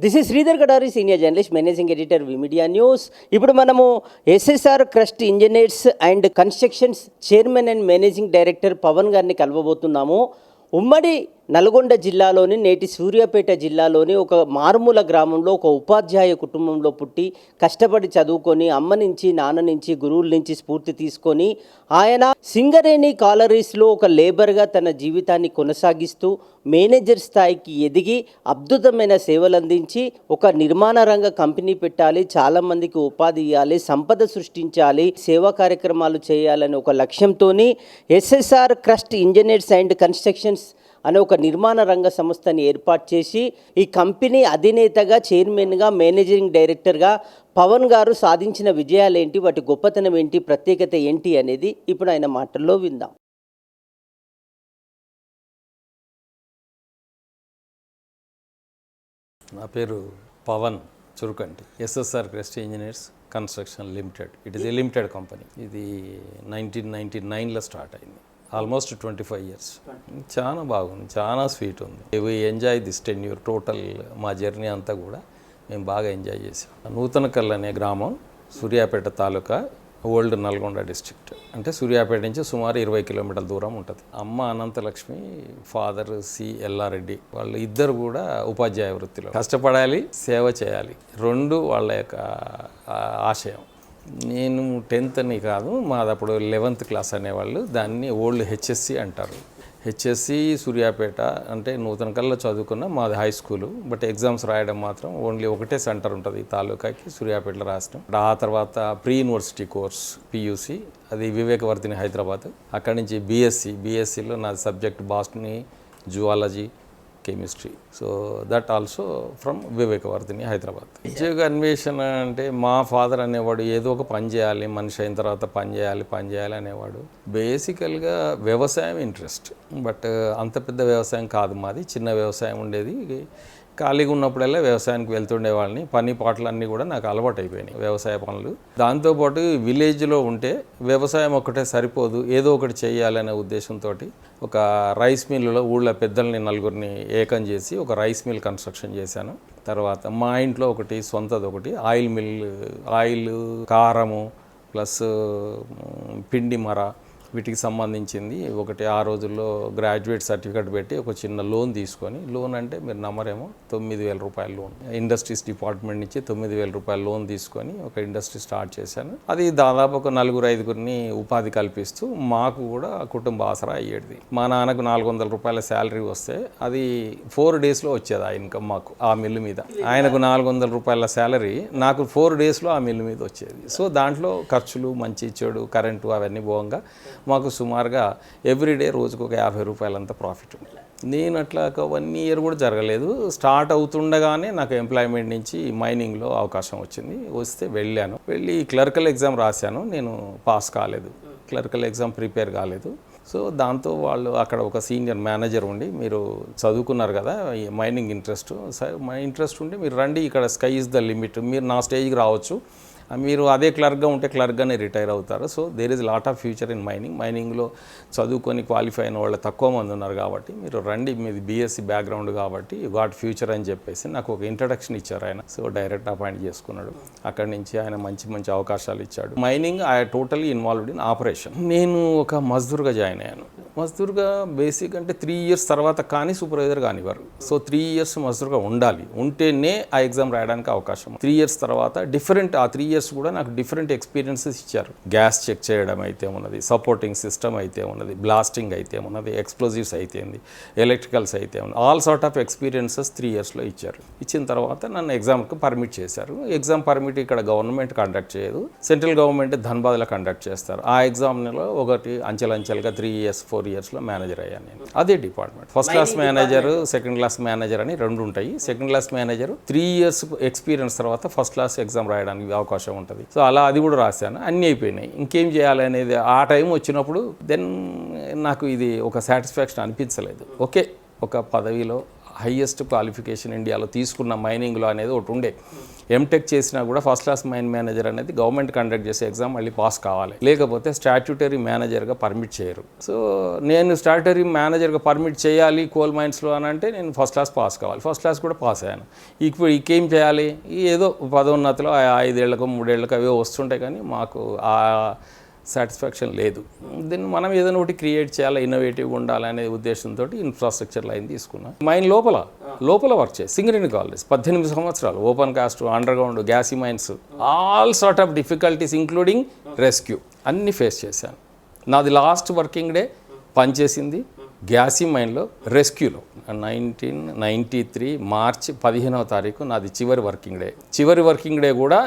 This is Sridhar Gadari senior journalist managing editor media news ఇప్పుడు మనము SSR crest engineers and constructions chairman and managing director Pawan గారిని కలవబోతున్నాము. ఉమ్మడి నల్గొండ జిల్లాలోని నేటి సూర్యాపేట జిల్లాలోని ఒక మారుమూల గ్రామంలో ఒక ఉపాధ్యాయ కుటుంబంలో పుట్టి కష్టపడి చదువుకొని అమ్మ నుంచి నాన్న నుంచి గురువుల నుంచి స్ఫూర్తి తీసుకొని ఆయన సింగరేణి కాలరీస్లో ఒక లేబర్గా తన జీవితాన్ని కొనసాగిస్తూ మేనేజర్ స్థాయికి ఎదిగి అద్భుతమైన సేవలు అందించి ఒక నిర్మాణ రంగ కంపెనీ పెట్టాలి చాలామందికి ఉపాధి ఇవ్వాలి సంపద సృష్టించాలి సేవా కార్యక్రమాలు చేయాలని ఒక లక్ష్యంతో SSR crest engineers and constructions అనే ఒక నిర్మాణ రంగ సంస్థని ఏర్పాటు చేసి ఈ కంపెనీ అధినేతగా చైర్మన్గా మేనేజింగ్ డైరెక్టర్గా పవన్ గారు సాధించిన విజయాలు ఏంటి వాటి గొప్పతనం ఏంటి ప్రత్యేకత ఏంటి అనేది ఇప్పుడు ఆయన మాటల్లో విందాం. నా పేరు Pawan Churukanti SSR crest engineers construction limited. It is a limited company ఇది నైన్టీన్ నైన్టీ నైన్లో స్టార్ట్ అయింది. Almost twenty five years. చాలా బాగుంది చాలా స్వీట్ ఉంది. We enjoy this ten year total మా జర్నీ అంతా కూడా మేము బాగా ఎంజాయ్ చేసాం. నూతనకల్ అనే గ్రామం సూర్యాపేట తాలూకా ఓల్డ్ నల్గొండ డిస్ట్రిక్ట్ అంటే సూర్యాపేట నుంచి సుమారు ఇరవై కిలోమీటర్ల దూరం ఉంటుంది. అమ్మ అనంతలక్ష్మి ఫాదర్ సి ఎల్లారెడ్డి వాళ్ళు ఇద్దరు కూడా ఉపాధ్యాయ వృత్తిలో. కష్టపడాలి సేవ చేయాలి. రెండు వాళ్ళ యొక్క ఆశయం. నేను టెన్త్ అని కాదు మాది అప్పుడు లెవెంత్ క్లాస్ అనేవాళ్ళు. దాన్ని ఓల్డ్ హెచ్ఎస్సి అంటారు. హెచ్ఎస్సి సూర్యాపేట అంటే నూతన కల్లా చదువుకున్న మాది హై స్కూలు బట్ ఎగ్జామ్స్ రాయడం మాత్రం ఓన్లీ ఒకటే సెంటర్ ఉంటుంది ఈ తాలూకాకి సూర్యాపేటలో రాసినాం. ఆ తర్వాత ప్రీ యూనివర్సిటీ కోర్స్ పియూసి అది వివేకవర్ధిని హైదరాబాద్. అక్కడి నుంచి బీఎస్సీ బీఎస్సీలో నా subject botany zoology chemistry. So that also from Vivekavardhini Hyderabad. ఉద్యోగ అన్వేషణ అంటే మా ఫాదర్ అనేవాడు ఏదో ఒక పని చేయాలి మనిషి అయిన తర్వాత పని చేయాలి పని చేయాలి అనేవాడు. బేసికల్గా వ్యవసాయం ఇంట్రెస్ట్. బట్ అంత పెద్ద వ్యవసాయం కాదు మాది. చిన్న వ్యవసాయం ఉండేది. ఖాళీగా ఉన్నప్పుడల్లా వ్యవసాయానికి వెళ్తుండే వాళ్ళని పని పాటలు అన్నీ కూడా నాకు అలవాటు అయిపోయినాయి వ్యవసాయ పనులు. దాంతోపాటు విలేజ్లో ఉంటే వ్యవసాయం ఒక్కటే సరిపోదు ఏదో ఒకటి చేయాలనే ఉద్దేశంతో ఒక రైస్ మిల్లులో ఊళ్ళో పెద్దల్ని నలుగురిని ఏకం చేసి ఒక రైస్ మిల్ కన్స్ట్రక్షన్ చేశాను. తర్వాత మా ఇంట్లో ఒకటి సొంతది ఒకటి ఆయిల్ మిల్ ఆయిల్ కారము ప్లస్ పిండి మర వీటికి సంబంధించింది. ఒకటి ఆ రోజుల్లో గ్రాడ్యుయేట్ సర్టిఫికేట్ పెట్టి ఒక చిన్న లోన్ తీసుకొని లోన్ అంటే మీరు నమ్మరేమో తొమ్మిది వేల రూపాయల లోన్. ఇండస్ట్రీస్ డిపార్ట్మెంట్ నుంచి తొమ్మిది వేల రూపాయల లోన్ తీసుకొని ఒక ఇండస్ట్రీ స్టార్ట్ చేశాను. అది దాదాపు ఒక నలుగురు ఐదుగురిని ఉపాధి కల్పిస్తూ మాకు కూడా కుటుంబ ఆసరా అయ్యేది. మా నాన్నకు నాలుగు వందల రూపాయల శాలరీ వస్తే అది ఫోర్ డేస్లో వచ్చేది ఆ ఇన్కమ్ మాకు ఆ మిల్లు మీద. ఆయనకు నాలుగు వందల రూపాయల శాలరీ నాకు ఫోర్ డేస్లో ఆ మిల్లు మీద వచ్చేది. సో దాంట్లో ఖర్చులు మంచి చెడు కరెంటు అవన్నీ పోగా మాకు సుమారుగా ఎవ్రీడే రోజుకు ఒక యాభై రూపాయలంత ప్రాఫిట్ ఉంది. నేను అట్లా ఒక వన్ ఇయర్ కూడా జరగలేదు. స్టార్ట్ అవుతుండగానే నాకు ఎంప్లాయ్మెంట్ నుంచి మైనింగ్లో అవకాశం వచ్చింది. వస్తే వెళ్ళాను. వెళ్ళి క్లర్కల్ ఎగ్జామ్ రాశాను. నేను పాస్ కాలేదు. క్లర్కల్ ఎగ్జామ్ ప్రిపేర్ కాలేదు. సో దాంతో వాళ్ళు అక్కడ ఒక సీనియర్ మేనేజర్ ఉండి మీరు చదువుకున్నారు కదా మైనింగ్ ఇంట్రెస్ట్ సరే మా ఇంట్రెస్ట్ ఉంటే మీరు రండి ఇక్కడ స్కై ఇస్ ద లిమిట్ మీరు నా స్టేజ్కి రావచ్చు. మీరు అదే క్లర్క్గా ఉంటే క్లర్క్గానే రిటైర్ అవుతారు. So there is lot of future in mining మైనింగ్లో చదువుకొని క్వాలిఫై అయిన వాళ్ళు తక్కువ మంది ఉన్నారు కాబట్టి మీరు రండి మీది బీఎస్సీ బ్యాక్గ్రౌండ్ కాబట్టి గాట్ ఫ్యూచర్ అని చెప్పేసి నాకు ఒక ఇంట్రడక్షన్ ఇచ్చారు ఆయన. సో డైరెక్ట్ అపాయింట్ చేసుకున్నాడు. అక్కడి నుంచి ఆయన మంచి మంచి అవకాశాలు ఇచ్చాడు. Mining I totally involved in operation నేను ఒక మజ్దూర్గా జాయిన్ అయ్యాను. మజ్దూర్గా బేసిక్ అంటే త్రీ ఇయర్స్ తర్వాత కానీ సూపర్వైజర్ కానివ్వరు. సో త్రీ ఇయర్స్ మజ్దూర్గా ఉండాలి. ఉంటేనే ఆ ఎగ్జామ్ రాయడానికి అవకాశం త్రీ ఇయర్స్ తర్వాత డిఫరెంట్ ఆ త్రీ ఇయర్స్ కూడా నాకు డిఫరెంట్ ఎక్స్పీరియన్సెస్ ఇచ్చారు. గ్యాస్ చెక్ చేయడం అయితే ఉన్నది సపోర్టింగ్ సిస్టమ్ అయితే ఉన్నది బ్లాస్టింగ్ అయితే ఉన్నది ఎక్స్ప్లోజివ్స్ అయితే ఉంది ఎలక్ట్రికల్స్ అయితే ఉంది all sort of experiences three ఇయర్స్లో ఇచ్చారు. ఇచ్చిన తర్వాత నన్ను ఎగ్జామ్కి పర్మిట్ చేశారు. ఎగ్జామ్ పర్మిట్ ఇక్కడ గవర్నమెంట్ కండక్ట్ చేయదు. సెంట్రల్ గవర్నమెంట్ ధన్బాద్లో కండక్ట్ చేస్తారు. ఆ ఎగ్జామ్లో ఒకటి అంచెలంచెలుగా త్రీ ఇయర్స్ ఫోర్ ఇయర్స్లో మేనేజర్ అయ్యాను నేను. అదే department first class manager second class manager అని రెండు ఉంటాయి. Second class manager three years experience తర్వాత ఫస్ట్ క్లాస్ ఎగ్జామ్ రాయడానికి అవకాశం ఉంటుంది. సో అలా అది కూడా రాశాను. అన్నీ అయిపోయినాయి. ఇంకేం చేయాలి అనేది ఆ టైం వచ్చినప్పుడు దెన్ నాకు ఇది ఒక సాటిస్ఫాక్షన్ అనిపించలేదు. ఓకే ఒక పదవిలో హయ్యెస్ట్ క్వాలిఫికేషన్ ఇండియాలో తీసుకున్న మైనింగ్లో అనేది ఒకటి ఉండే. ఎంటెక్ చేసినా కూడా ఫస్ట్ క్లాస్ మైన్ మేనేజర్ అనేది గవర్నమెంట్ కండక్ట్ చేసే ఎగ్జామ్ మళ్ళీ పాస్ కావాలి. లేకపోతే స్టాట్యూటరీ మేనేజర్గా పర్మిట్ చేయరు. సో నేను స్టాట్యూటరీ మేనేజర్గా పర్మిట్ చేయాలి కోల్ మైన్స్లో అని అంటే నేను ఫస్ట్ క్లాస్ పాస్ కావాలి. ఫస్ట్ క్లాస్ కూడా పాస్ అయ్యాను. ఇప్పుడు ఇంకేం చేయాలి? ఏదో పదోన్నతిలో ఐదేళ్ళకు మూడేళ్ళకు అవే వస్తుంటాయి కానీ మాకు ఆ సాటిస్ఫాక్షన్ లేదు. దీన్ని మనం ఏదైనా ఒకటి క్రియేట్ చేయాలి ఇన్నోవేటివ్గా ఉండాలనే ఉద్దేశంతో ఇన్ఫ్రాస్ట్రక్చర్ లైన్ తీసుకున్నాం. మైన్ లోపల లోపల వర్క్ చేసి సింగరేణి కాలేజ్ పద్దెనిమిది సంవత్సరాలు open cast underground gassy mines all sort of difficulties including rescue అన్నీ ఫేస్ చేశాను. నాది లాస్ట్ వర్కింగ్ డే పనిచేసింది గ్యాసీ మైన్లో రెస్క్యూలో నైన్టీన్ నైంటీ త్రీ మార్చ్ పదిహేనవ తారీఖు నాది చివరి వర్కింగ్ డే చివరి వర్కింగ్ డే కూడా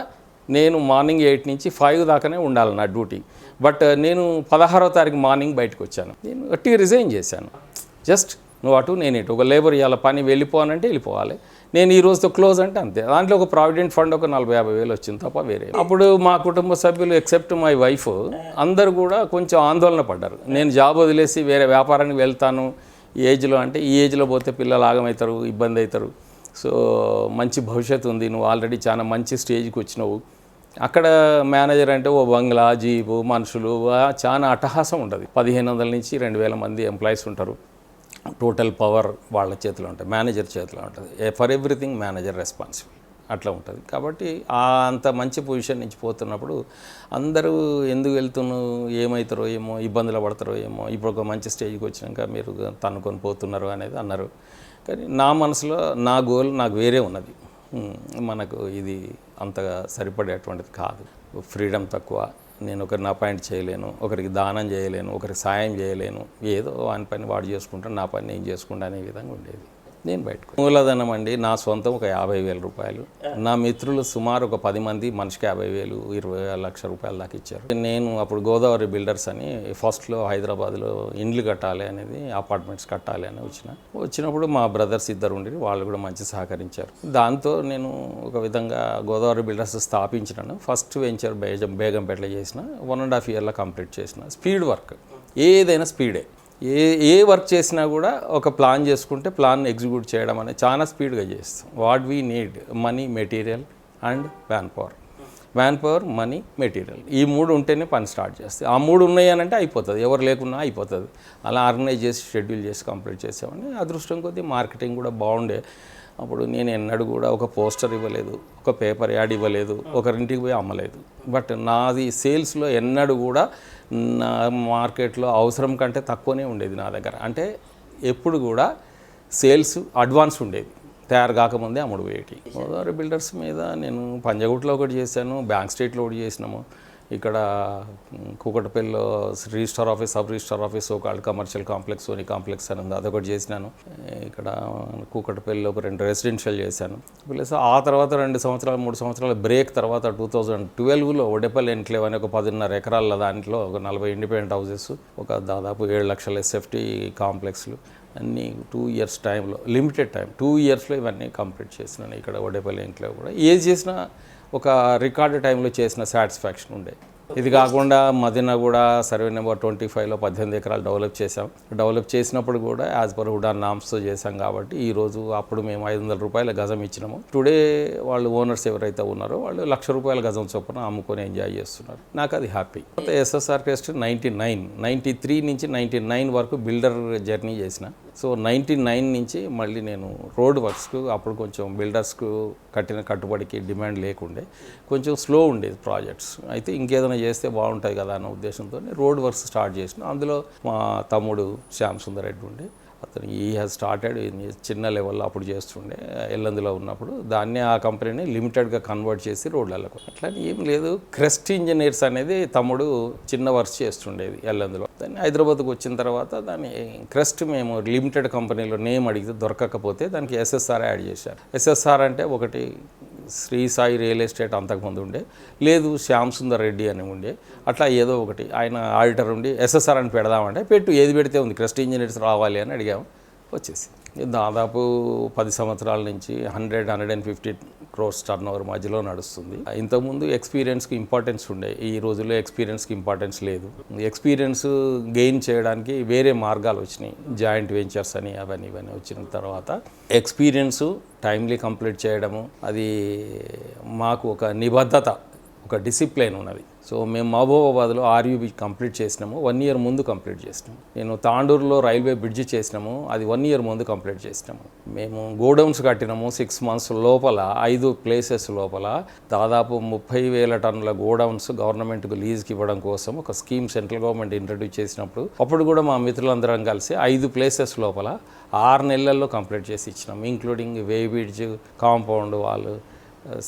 నేను మార్నింగ్ ఎయిట్ నుంచి ఫైవ్ దాకానే ఉండాలి నా డ్యూటీ. బట్ uh, నేను పదహారవ తారీఖు మార్నింగ్ బయటకు వచ్చాను నేను గట్టిగా రిజైన్ చేశాను. జస్ట్ నువ్వు అటు నేను ఇటు. ఒక లేబర్ ఇవాళ పని వెళ్ళిపోవాలంటే వెళ్ళిపోవాలి. నేను ఈ రోజుతో క్లోజ్ అంటే అంతే. దాంట్లో ఒక ప్రావిడెంట్ ఫండ్ ఒక నలభై యాభై వేలు వచ్చింది తప్ప వేరే అప్పుడు మా కుటుంబ సభ్యులు ఎక్సెప్ట్ మై వైఫ్ అందరు కూడా కొంచెం ఆందోళన పడ్డారు. నేను జాబ్ వదిలేసి వేరే వ్యాపారానికి వెళ్తాను. ఈ ఏజ్లో అంటే ఈ ఏజ్లో పోతే పిల్లలు ఆగమవుతారు ఇబ్బంది అవుతారు సో మంచి భవిష్యత్తు ఉంది. నువ్వు ఆల్రెడీ చాలా మంచి స్టేజ్కి వచ్చినావు. అక్కడ మేనేజర్ అంటే ఓ బంగ్లా జీపు మనుషులు చాలా అట్టహాసం ఉంటుంది. పదిహేను వందల నుంచి రెండు వేల మంది ఎంప్లాయీస్ ఉంటారు. టోటల్ పవర్ వాళ్ళ చేతిలో ఉంటుంది మేనేజర్ చేతిలో ఉంటుంది. For everything manager responsible. అట్లా ఉంటుంది. కాబట్టి అంత మంచి పొజిషన్ నుంచి పోతున్నప్పుడు అందరూ ఎందుకు వెళ్తున్నావు ఏమవుతారో ఏమో ఇబ్బందులు పడతారో ఏమో ఇప్పుడు ఒక మంచి స్టేజ్కి వచ్చినాక మీరు తనుకొని పోతున్నారు అనేది అన్నారు. కానీ నా మనసులో నా గోల్ నాకు వేరే ఉన్నది. మనకు ఇది అంతగా సరిపడేటువంటిది కాదు. ఫ్రీడమ్ తక్కువ. నేను ఒకరిని అపాయింట్ చేయలేను. ఒకరికి దానం చేయలేను. ఒకరికి సాయం చేయలేను. ఏదో వాని పని వాడు చేసుకుంటాను నా పని నేను చేసుకుంటా అనే విధంగా ఉండేది. నేను బయటకు మూలధనం అండి నా సొంతం ఒక యాభై వేల రూపాయలు. నా మిత్రులు సుమారు ఒక పది మంది మనిషికి యాభై వేలు ఇరవై లక్ష రూపాయల దాకా ఇచ్చారు. నేను అప్పుడు గోదావరి బిల్డర్స్ అని ఫస్ట్లో హైదరాబాద్లో ఇండ్లు కట్టాలి అనేది అపార్ట్మెంట్స్ కట్టాలి అని వచ్చిన. వచ్చినప్పుడు మా బ్రదర్స్ ఇద్దరు ఉండి వాళ్ళు కూడా మంచి సహకరించారు. దాంతో నేను ఒక విధంగా గోదావరి బిల్డర్స్ స్థాపించినాను. ఫస్ట్ వెంచర్ బేగం బేగంపేటలో చేసిన వన్ అండ్ హాఫ్ ఇయర్లో కంప్లీట్ చేసిన. స్పీడ్ వర్క్ ఏదైనా స్పీడే. ఏ ఏ వర్క్ చేసినా కూడా ఒక ప్లాన్ చేసుకుంటే ప్లాన్ ఎగ్జిక్యూట్ చేయడం అనేది చాలా స్పీడ్గా చేస్తాం. What we need money material and manpower manpower money material ఈ మూడు ఉంటేనే పని స్టార్ట్ చేస్తాయి ఆ మూడు ఉన్నాయి అని అంటే అయిపోతుంది. ఎవరు లేకున్నా అయిపోతుంది. అలా ఆర్గనైజ్ చేసి షెడ్యూల్ చేసి కంప్లీట్ చేసామని అదృష్టం కొద్దీ మార్కెటింగ్ కూడా బాగుండే. అప్పుడు నేను ఎన్నడూ కూడా ఒక పోస్టర్ ఇవ్వలేదు ఒక పేపర్ యాడ్ ఇవ్వలేదు ఒకరింటికి పోయి అమ్మలేదు. బట్ నాది సేల్స్లో ఎన్నడూ కూడా నా మార్కెట్లో అవసరం కంటే తక్కువనే ఉండేది నా దగ్గర. అంటే ఎప్పుడు కూడా సేల్స్ అడ్వాన్స్ ఉండేది. తయారు కాకముందే అమ్ముడు వేటి గోదావరి బిల్డర్స్ మీద నేను పంజగుట్లో ఒకటి చేశాను బ్యాంక్ స్టేట్లో ఒకటి చేసినాము. ఇక్కడ కూకట్పల్లిలో registrar office sub registrar office ఒక కమర్షియల్ కాంప్లెక్స్ సోనీ కాంప్లెక్స్ అని ఉంది. అదొకటి చేసినాను. ఇక్కడ కూకట్పల్లిలో ఒక రెండు రెసిడెన్షియల్ చేశాను. ప్లస్ ఆ తర్వాత రెండు సంవత్సరాలు మూడు సంవత్సరాల బ్రేక్ తర్వాత టూ థౌజండ్ ట్వెల్వ్లో ఒడెపల్లి ఎన్క్లేవ్ అనే ఒక పదిన్నర ఎకరాల దాంట్లో ఒక నలభై ఇండిపెండెంట్ హౌసెస్ ఒక దాదాపు ఏడు లక్షల ఎస్ఎఫ్టీ కాంప్లెక్స్లు అన్నీ టూ ఇయర్స్ టైంలో లిమిటెడ్ టైం టూ ఇయర్స్లో ఇవన్నీ కంప్లీట్ చేసినాను. ఇక్కడ ఒడేపల్లి ఇంట్లో కూడా. ఏది చేసినా ఒక రికార్డు టైంలో చేసిన సాటిస్ఫాక్షన్ ఉండే. ఇది కాకుండా మదిన కూడా సర్వే నెంబర్ ట్వంటీ ఫైవ్లో పద్దెనిమిది ఎకరాలు డెవలప్ చేసాం డెవలప్ చేసినప్పుడు కూడా యాజ్ పర్ హుడా నామ్స్తో చేసాం కాబట్టి ఈ రోజు అప్పుడు మేము ఐదు వందల రూపాయల గజం ఇచ్చినాము. టుడే వాళ్ళు ఓనర్స్ ఎవరైతే ఉన్నారో వాళ్ళు లక్ష రూపాయల గజం చొప్పున అమ్ముకొని ఎంజాయ్ చేస్తున్నారు. నాకు అది happy. SSR crest ninety nine ninety three నుంచి నైంటీ నైన్ వరకు బిల్డర్ జర్నీ చేసిన. సో నైంటీ నైన్ నుంచి మళ్ళీ నేను రోడ్ వర్క్స్కు అప్పుడు కొంచెం బిల్డర్స్కు కట్టిన కట్టుబడికి డిమాండ్ లేకుండే కొంచెం స్లో ఉండేది ప్రాజెక్ట్స్. అయితే ఇంకేదైనా చేస్తే బాగుంటుంది కదా అన్న ఉద్దేశంతో రోడ్ వర్క్స్ స్టార్ట్ చేసిన. అందులో మా తమ్ముడు శ్యామ్ సుందర్ రెడ్డి ఉండే. అతను ఈ హ్యాస్ స్టార్టెడ్ చిన్న లెవెల్లో అప్పుడు చేస్తుండే ఎల్లందులో ఉన్నప్పుడు. దాన్ని ఆ కంపెనీని లిమిటెడ్గా కన్వర్ట్ చేసి రోడ్లకు అట్లా ఏం లేదు క్రెస్ట్ ఇంజనీర్స్ అనేది తమ్ముడు చిన్న వర్క్ చేస్తుండేది ఎల్లందులో. దాన్ని హైదరాబాద్కి వచ్చిన తర్వాత దాన్ని క్రెస్ట్ మేము లిమిటెడ్ కంపెనీలో నేమ్ అడిగితే దొరకకపోతే దానికి ఎస్ఎస్ఆర్ యాడ్ చేశారు. ఎస్ఎస్ఆర్ అంటే ఒకటి శ్రీ సాయి రియల్ ఎస్టేట్ అంతకుముందు ఉండే లేదు శ్యామ్ సుందర్ రెడ్డి అని ఉండే అట్లా ఏదో ఒకటి. ఆయన ఆడిటర్ ఉండి ఎస్ఎస్ఆర్ అని పెడదామంటే పెట్టు ఏది పెడితే ఉంది క్రెస్ట్ ఇంజనీర్స్ రావాలి అని అడిగాము వచ్చేసి దాదాపు పది సంవత్సరాల నుంచి hundred hundred and fifty crores turnover మధ్యలో నడుస్తుంది. ఇంతకుముందు ఎక్స్పీరియన్స్కి ఇంపార్టెన్స్ ఉండే. ఈ రోజుల్లో ఎక్స్పీరియన్స్కి ఇంపార్టెన్స్ లేదు. ఎక్స్పీరియన్స్ గెయిన్ చేయడానికి వేరే మార్గాలు వచ్చినాయి. జాయింట్ వెంచర్స్ అని అవన్నీ ఇవన్నీ వచ్చిన తర్వాత ఎక్స్పీరియన్స్ టైమ్లీ కంప్లీట్ చేయడము అది మాకు ఒక నిబద్ధత ఒక డిసిప్లైన్ ఉన్నది. సో మేము మహబూబాబాద్లో ఆర్యూబీ కంప్లీట్ చేసినాము. వన్ ఇయర్ ముందు కంప్లీట్ చేసినాము. నేను తాండూరులో రైల్వే బ్రిడ్జ్ చేసినాము. అది వన్ ఇయర్ ముందు కంప్లీట్ చేసినాము. మేము గోడౌన్స్ కట్టినాము సిక్స్ మంత్స్ లోపల ఐదు ప్లేసెస్ లోపల. దాదాపు ముప్పై వేల టన్నుల గోడౌన్స్ గవర్నమెంట్కు లీజ్కి ఇవ్వడం కోసం ఒక స్కీమ్ సెంట్రల్ గవర్నమెంట్ ఇంట్రడ్యూస్ చేసినప్పుడు అప్పుడు కూడా మా మిత్రులందరం కలిసి ఐదు ప్లేసెస్ లోపల ఆరు నెలల్లో కంప్లీట్ చేసి ఇచ్చినాము. ఇంక్లూడింగ్ వే బ్రిడ్జ్ కాంపౌండ్ వాళ్ళు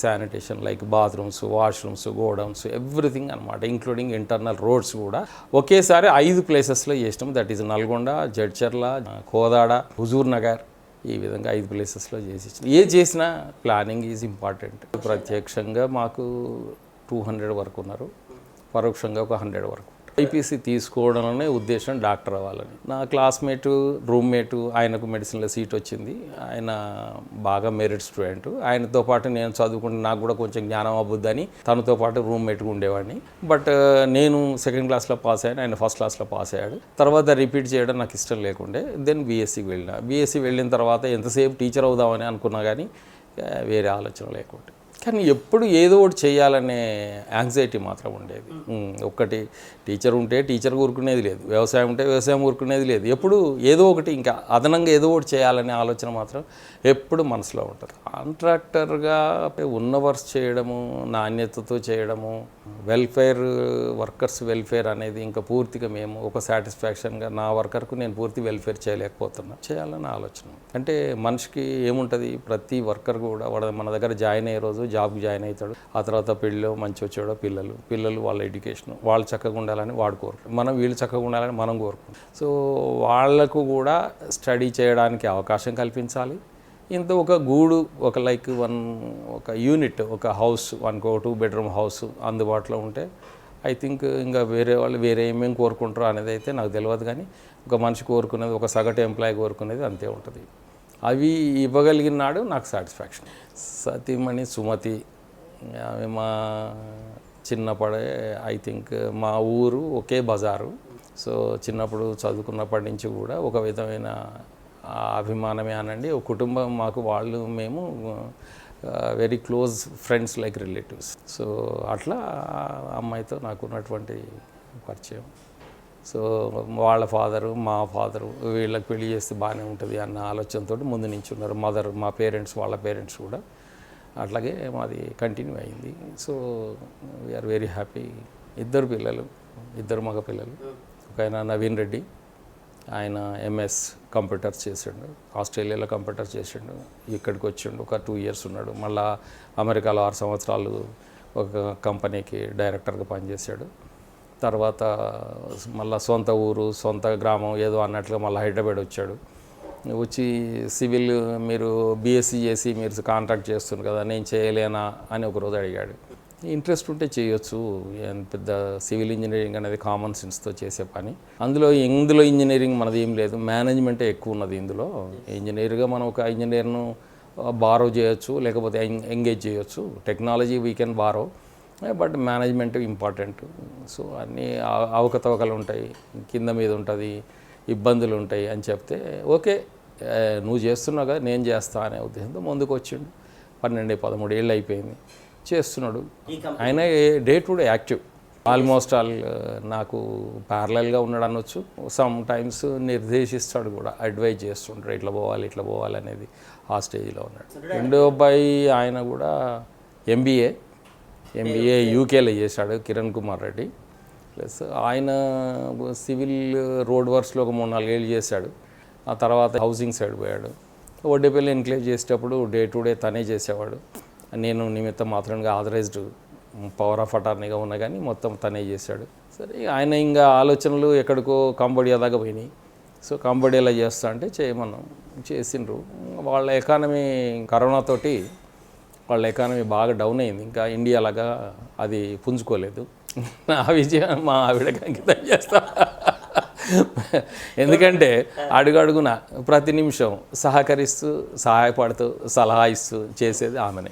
sanitation like bathrooms washrooms godowns everything అనమాట ఇంక్లూడింగ్ ఇంటర్నల్ రోడ్స్ కూడా. ఒకేసారి ఐదు ప్లేసెస్లో చేసినాం దట్ ఈజ్ నల్గొండ జడ్చర్ల కోదాడ హుజూర్ నగర్. ఈ విధంగా ఐదు ప్లేసెస్లో చేసి ఇచ్చినాం ఏ చేసినా ప్లానింగ్ ఈజ్ ఇంపార్టెంట్. ప్రత్యక్షంగా మాకు టూ హండ్రెడ్ వరకు ఉన్నారు. పరోక్షంగా ఒక హండ్రెడ్ వరకు. ఐపీసీ తీసుకోవడంలోనే ఉద్దేశం డాక్టర్ అవ్వాలని. నా క్లాస్మేట్ రూమ్మేటు ఆయనకు మెడిసిన్లో సీట్ వచ్చింది. ఆయన బాగా మెరిట్ స్టూడెంట్. ఆయనతో పాటు నేను చదువుకుంటే నాకు కూడా కొంచెం జ్ఞానం అబ్బుద్దని తనతో పాటు రూమ్మేట్గా ఉండేవాడిని. బట్ నేను సెకండ్ క్లాస్లో పాస్ అయ్యాను. ఆయన ఫస్ట్ క్లాస్లో పాస్ అయ్యాడు. తర్వాత రిపీట్ చేయడం నాకు ఇష్టం లేకుండే దెన్ బీఎస్సీకి వెళ్ళిన. బీఎస్సీ వెళ్ళిన తర్వాత ఎంతసేపు టీచర్ అవుదామని అనుకున్నా కానీ వేరే ఆలోచన లేకుండా. కానీ ఎప్పుడు ఏదో ఒకటి చేయాలనే యాంగ్జైటీ మాత్రం ఉండేది. ఒక్కటి టీచర్ ఉంటే టీచర్ ఊరుకునేది లేదు. వ్యవసాయం ఉంటే వ్యవసాయం ఊరుకునేది లేదు. ఎప్పుడు ఏదో ఒకటి ఇంకా అదనంగా ఏదో ఒకటి చేయాలనే ఆలోచన మాత్రం ఎప్పుడు మనసులో ఉంటుంది. కాంట్రాక్టర్గా ఉన్న వర్క్స్ చేయడము నాణ్యతతో చేయడము వెల్ఫేర్ వర్కర్స్ వెల్ఫేర్ అనేది ఇంకా పూర్తిగా మేము ఒక సాటిస్ఫాక్షన్గా నా వర్కర్కు నేను పూర్తి వెల్ఫేర్ చేయలేకపోతున్నా. చేయాలని ఆలోచన. అంటే మనిషికి ఏముంటుంది? ప్రతి వర్కర్ కూడా వాడు మన దగ్గర జాయిన్ అయ్యే రోజు జాబ్కి జాయిన్ అవుతాడు. ఆ తర్వాత పెళ్ళిలో మంచి వచ్చాడో పిల్లలు. పిల్లలు వాళ్ళ ఎడ్యుకేషన్ వాళ్ళు చక్కగా ఉండాలని వాడు కోరుకుంటారు మనం వీళ్ళు చక్కగా ఉండాలని మనం కోరుకుంటాం. సో వాళ్ళకు కూడా స్టడీ చేయడానికి అవకాశం కల్పించాలి. ఇంత ఒక గూడు ఒక లైక్ వన్ ఒక యూనిట్ ఒక హౌస్ వన్ కో టూ బెడ్రూమ్ హౌస్ అందుబాటులో ఉంటే ఐ థింక్ ఇంకా వేరే వాళ్ళు వేరే ఏమేమి కోరుకుంటారో అనేది అయితే నాకు తెలియదు కానీ ఒక మనిషి కోరుకునేది ఒక సగటు ఎంప్లాయీ కోరుకునేది అంతే ఉంటుంది. అవి ఇవ్వగలిగినాడు నాకు సాటిస్ఫాక్షన్. సతీమణి సుమతి ఆమె మా చిన్నప్పుడే ఐ థింక్ మా ఊరు ఒకే బజారు. సో చిన్నప్పుడు చదువుకున్నప్పటి నుంచి కూడా ఒక విధమైన అభిమానమే అనండి. ఒక కుటుంబం మాకు వాళ్ళు మేము very close friends like relatives so అట్లా అమ్మాయితో నాకు ఉన్నటువంటి పరిచయం. సో వాళ్ళ ఫాదరు మా ఫాదరు వీళ్ళకి పెళ్ళి చేస్తే బాగానే ఉంటుంది అన్న ఆలోచనతో ముందు నుంచి ఉన్నారు మదర్ మా పేరెంట్స్ వాళ్ళ పేరెంట్స్ కూడా. అట్లాగే మాది కంటిన్యూ అయింది. సో వీఆర్ వెరీ హ్యాపీ ఇద్దరు పిల్లలు ఇద్దరు మగ పిల్లలు. ఒక ఆయన నవీన్ రెడ్డి ఆయన ఎంఎస్ కంప్యూటర్స్ చేసిండు ఆస్ట్రేలియాలో కంప్యూటర్స్ చేసిండు ఇక్కడికి వచ్చిండు ఒక టూ ఇయర్స్ ఉన్నాడు. మళ్ళా అమెరికాలో ఆరు సంవత్సరాలు ఒక కంపెనీకి డైరెక్టర్గా పనిచేశాడు. తర్వాత మళ్ళీ సొంత ఊరు సొంత గ్రామం ఏదో అన్నట్లుగా మళ్ళీ హైదరాబాద్ వచ్చాడు. వచ్చి సివిల్ మీరు బీఎస్సీ చేసి మీరు కాంట్రాక్ట్ చేస్తున్నారు కదా నేను చేయలేనా అని ఒకరోజు అడిగాడు. ఇంట్రెస్ట్ ఉంటే చేయొచ్చు పెద్ద సివిల్ ఇంజనీరింగ్ అనేది కామన్ సెన్స్తో చేసే పని. అందులో ఇందులో ఇంజనీరింగ్ మనది ఏం లేదు మేనేజ్మెంటే ఎక్కువ ఉన్నది ఇందులో. ఇంజనీర్గా మనం ఒక ఇంజనీర్ను బారో చేయొచ్చు లేకపోతే ఎంగేజ్ చేయొచ్చు. Technology we can borrow but management important. So అన్నీ అవ- అవకతవకలు ఉంటాయి కింద మీద ఉంటుంది ఇబ్బందులు ఉంటాయి అని చెప్తే ఓకే నువ్వు చేస్తున్నావు కదా నేను చేస్తా అనే ఉద్దేశంతో ముందుకు వచ్చిండు పన్నెండు పదమూడు ఏళ్ళు అయిపోయింది. చేస్తున్నాడు. ఆయన day to day active. Almost all నాకు ప్యారలల్గా ఉన్నాడు అనొచ్చు. సమ్ టైమ్స్ నిర్దేశిస్తాడు కూడా అడ్వైజ్ చేస్తుంటాడు ఇట్లా పోవాలి ఇట్లా పోవాలి అనేది ఆ స్టేజ్లో ఉన్నాడు. రెండో అబ్బాయి ఆయన కూడా ఎంబీఏ. ఎంబీఏ యూకేలో చేశాడు కిరణ్ కుమార్ రెడ్డి. ప్లస్ ఆయన సివిల్ రోడ్ వర్క్స్లో ఒక మూడు నాలుగేళ్ళు చేశాడు. ఆ తర్వాత హౌసింగ్ సైడ్ పోయాడు. వడ్డేపల్లి ఎన్క్లేవ్ చేసేటప్పుడు డే టు డే తనే చేసేవాడు. నేను నిమిత్తం మాత్రంగా ఆథరైజ్డ్ పవర్ ఆఫ్ అటార్నీగా ఉన్నా కానీ మొత్తం తనే చేశాడు. సరే ఆయన ఇంకా ఆలోచనలు ఎక్కడికో కంబోడియా దాకా పోయినాయి. సో కంబోడియాలో చేస్తా అంటే చేయమన్నాం. చేసిండ్రు. వాళ్ళ ఎకానమీ కరోనాతోటి వాళ్ళ ఎకానమీ బాగా డౌన్ అయింది. ఇంకా ఇండియా లాగా అది పుంజుకోలేదు. నా విజయం మా ఆవిడకి అంకితం చేస్తా ఎందుకంటే అడుగడుగున ప్రతి నిమిషం సహకరిస్తూ సహాయపడుతూ సలహా ఇస్తూ చేసేది ఆమెనే.